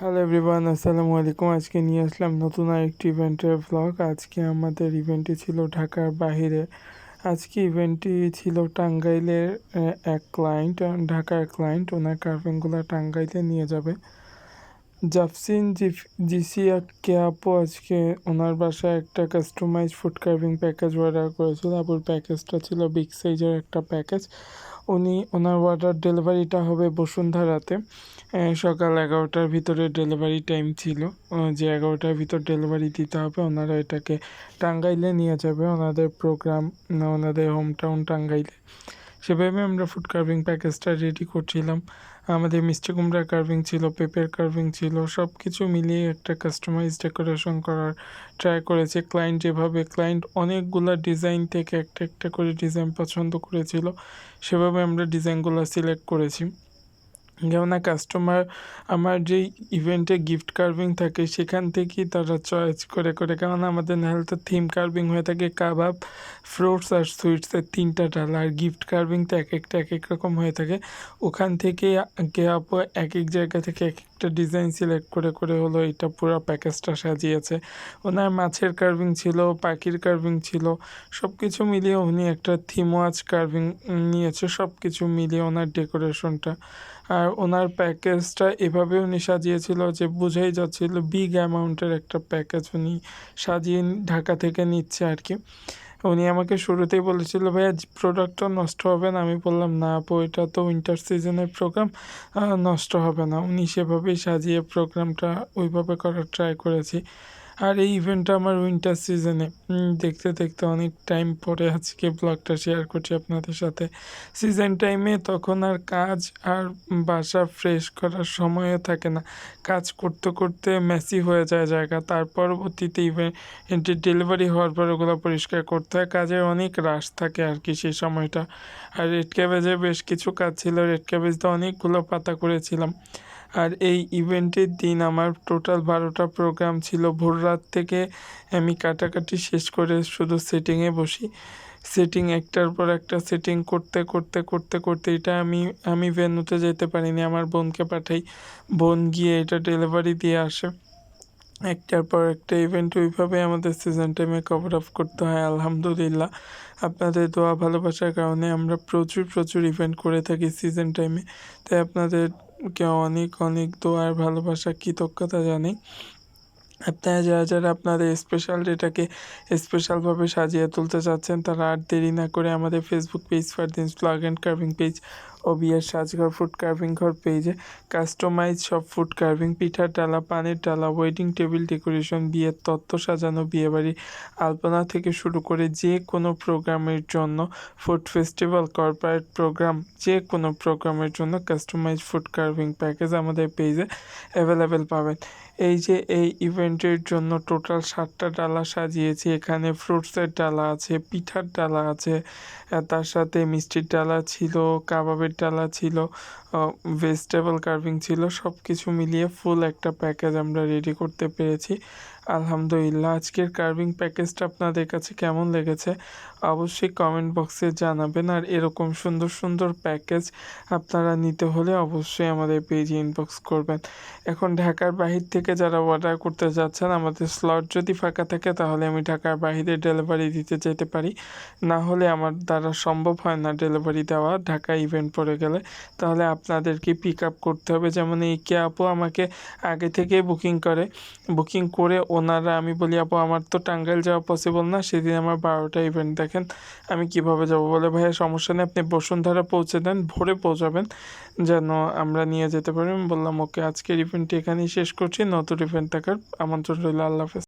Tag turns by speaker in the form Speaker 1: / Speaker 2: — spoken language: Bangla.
Speaker 1: হ্যালো এভরিওয়ান আসসালামু আলাইকুম। আজকে নিয়ে আসলাম নতুন আরেকটি ইভেন্টের ব্লগ আজকে আমাদের ইভেন্টটি ছিল ঢাকার বাহিরে। আজকে ইভেন্টটি ছিল টাঙ্গাইলের এক ক্লায়েন্ট ঢাকার ক্লায়েন্ট ওনার কার্ভিংগুলো টাঙ্গাইলে নিয়ে যাবে। জাফসিন জিসি কে আপু আজকে ওনার বাসায় একটা customise food carving package order করেছিল। আপুর প্যাকেজটা ছিল বিগ সাইজের একটা প্যাকেজ উনি ওনার অর্ডার ডেলিভারিটা হবে বসুন্ধরাতে সকাল এগারোটার ভিতরে ডেলিভারি টাইম ছিল। যে এগারোটার ভিতর ডেলিভারি দিতে হবে, ওনারা এটাকে টাঙ্গাইলে নিয়ে যাবে। ওনাদের প্রোগ্রাম ওনাদের হোম টাউন টাঙ্গাইলে। সেভাবে আমরা ফুড কার্ভিং প্যাকেজটা রেডি করছিলাম। আমাদের মিষ্টি কুমড়া কার্ভিং ছিল, পেঁপের কার্ভিং ছিল সব কিছু মিলিয়ে একটা কাস্টমাইজ ডেকোরেশন করার ট্রাই করেছে। ক্লায়েন্ট যেভাবে ক্লায়েন্ট অনেকগুলো ডিজাইন থেকে একটা একটা করে ডিজাইন পছন্দ করেছিল, সেভাবে আমরা ডিজাইনগুলো সিলেক্ট করেছি। কেননা কাস্টমার আমার যেই ইভেন্টে গিফট কার্ভিং থাকে, সেখান থেকেই তারা চয়েস করে করে। কেননা আমাদের নাহলে তো থিম কার্ভিং হয়ে থাকে কাবাব ফ্রুটস আর সুইটসের তিনটা ডাল। আর গিফট কার্ভিং তো এক একটা, এক এক রকম হয়ে থাকে। ওখান থেকে আপু এক এক জায়গা থেকে এক একটা ডিজাইন সিলেক্ট করে করে হলো এটা পুরো প্যাকেজটা সাজিয়েছে। ওনার মাছের কার্ভিং ছিল, পাখির কার্ভিং ছিল সব কিছু মিলিয়ে উনি একটা থিমওয়াজ কার্ভিং নিয়েছে সব কিছু মিলিয়ে ওনার ডেকোরেশনটা আর ওনার প্যাকেজটা এভাবে উনি সাজিয়েছিল যে বোঝাই যাচ্ছিল বিগ অ্যামাউন্টের একটা প্যাকেজ উনি সাজিয়ে ঢাকা থেকে নিচ্ছে আর কি উনি আমাকে শুরুতেই বলেছিল, ভাইয়া প্রোডাক্টটা নষ্ট হবে না। আমি বললাম, না আপু, এটা তো উইন্টার সিজনের প্রোগ্রাম নষ্ট হবে না। উনি সেভাবেই সাজিয়ে প্রোগ্রামটা ওইভাবে করার ট্রাই করেছি। আর এই ইভেন্টটা আমার উইন্টার সিজনে দেখতে দেখতে অনেক টাইম পরে আজকে ব্লগটা শেয়ার করছি আপনাদের সাথে। সিজন টাইমে তখন আর কাজ আর বাসা ফ্রেশ করার সময়ও থাকে না। কাজ করতে করতে মেসি হয়ে যায় জায়গা, তার পরবর্তীতে ইভেন্টের ডেলিভারি হওয়ার পর ওগুলো পরিষ্কার করতে হয়। কাজের অনেক রাশ থাকে আর কি সেই সময়টা। আর রেড ক্যাবেজে বেশ কিছু কাজ ছিল। রেড ক্যাবেজটা অনেকগুলো পাতা করেছিলাম। আর এই ইভেন্টের দিন আমার টোটাল বারোটা প্রোগ্রাম ছিল। ভোর রাত থেকে আমি কাটাকাটি শেষ করে শুধু সেটিংয়ে বসি। সেটিং একটার পর একটা সেটিং করতে করতে করতে করতে এটা আমি আমি ভেন্যুতে যেতে পারিনি, আমার বোনকে পাঠাই। বোন গিয়ে এটা ডেলিভারি দিয়ে আসে। একটার পর একটা ইভেন্ট ওইভাবে আমাদের সিজন টাইমে কভার আপ করতে হয়, আলহামদুলিল্লাহ। আপনাদের দোয়া ভালোবাসার কারণে আমরা প্রচুর প্রচুর ইভেন্ট করে থাকি সিজন টাইমে তাই আপনাদেরকে অনেক অনেক দোয়ার ভালোবাসা, কৃতজ্ঞতা জানাই আপনারা যারা যারা আপনাদের স্পেশাল ডেটাকে স্পেশালভাবে সাজিয়ে তুলতে চাচ্ছেন, তারা আর দেরি না করে আমাদের Facebook page Fardin's slug and carving page ও বিয়ের সাজঘর ফুড কার্ভিং ঘর পেজে কাস্টমাইজ সব ফুড কার্ভিং পিঠার ডালা, পানের ডালা ওয়েডিং টেবিল ডেকোরেশন বিয়ের তত্ত্ব সাজানো, বিয়েবাড়ি আলপনা থেকে শুরু করে যে কোনো প্রোগ্রামের জন্য ফুড ফেস্টিভ্যাল কর্পোরেট প্রোগ্রাম যে কোনো প্রোগ্রামের জন্য কাস্টমাইজ ফুড কার্ভিং প্যাকেজ আমাদের পেজে অ্যাভেলেবেল পাবেন। এই যে এই ইভেন্টের জন্য টোটাল সাতটা ডালা সাজিয়েছি, এখানে ফ্রুটসের ডালা আছে, পিঠার ডালা আছে, তার সাথে মিষ্টির ডালা ছিল, কাবাবের ডালা ছিল ভেজিটেবল কার্ভিং ছিল সব কিছু মিলিয়ে ফুল একটা প্যাকেজ আমরা রেডি করতে পেরেছি। আলহামদুলিল্লাহ। আজকের কার্ভিং প্যাকেজটা আপনাদের কাছে কেমন লেগেছে অবশ্যই কমেন্ট বক্সে জানাবেন। আর এরকম সুন্দর সুন্দর প্যাকেজ আপনারা নিতে হলে অবশ্যই আমাদের পেজে ইনবক্স করবেন। এখন ঢাকার বাহির থেকে যারা অর্ডার করতে যাচ্ছেন, আমাদের স্লট যদি ফাঁকা থাকে, তাহলে আমি ঢাকার বাহিরে ডেলিভারি দিতে যেতে পারি। না হলে আমার দ্বারা সম্ভব হয় না ডেলিভারি দেওয়া। ঢাকা ইভেন্ট পড়ে গেলে তাহলে আপনাদেরকে পিক আপ করতে হবে। যেমন, এই কে আপু আমাকে আগে থেকে বুকিং করে। বুকিং করে ওনারা, আমি বলি, আপু, আমার তো টাঙ্গাইল যাওয়া পসিবল না, সেদিন আমার বারোটা ইভেন্ট দেখেন, আমি কীভাবে যাব? বলে, ভাইয়া, সমস্যা নেই, আপনি বসুন্ধরা পৌঁছে দেন, ভোরে পৌঁছাবেন, যেন আমরা নিয়ে যেতে পারি। বললাম, ওকে, আজকের ইভেন্টটি এখানেই শেষ করছি, নতুন ইভেন্ট থাকার আমন্ত্রণ রইল, আল্লাহ হাফেজ।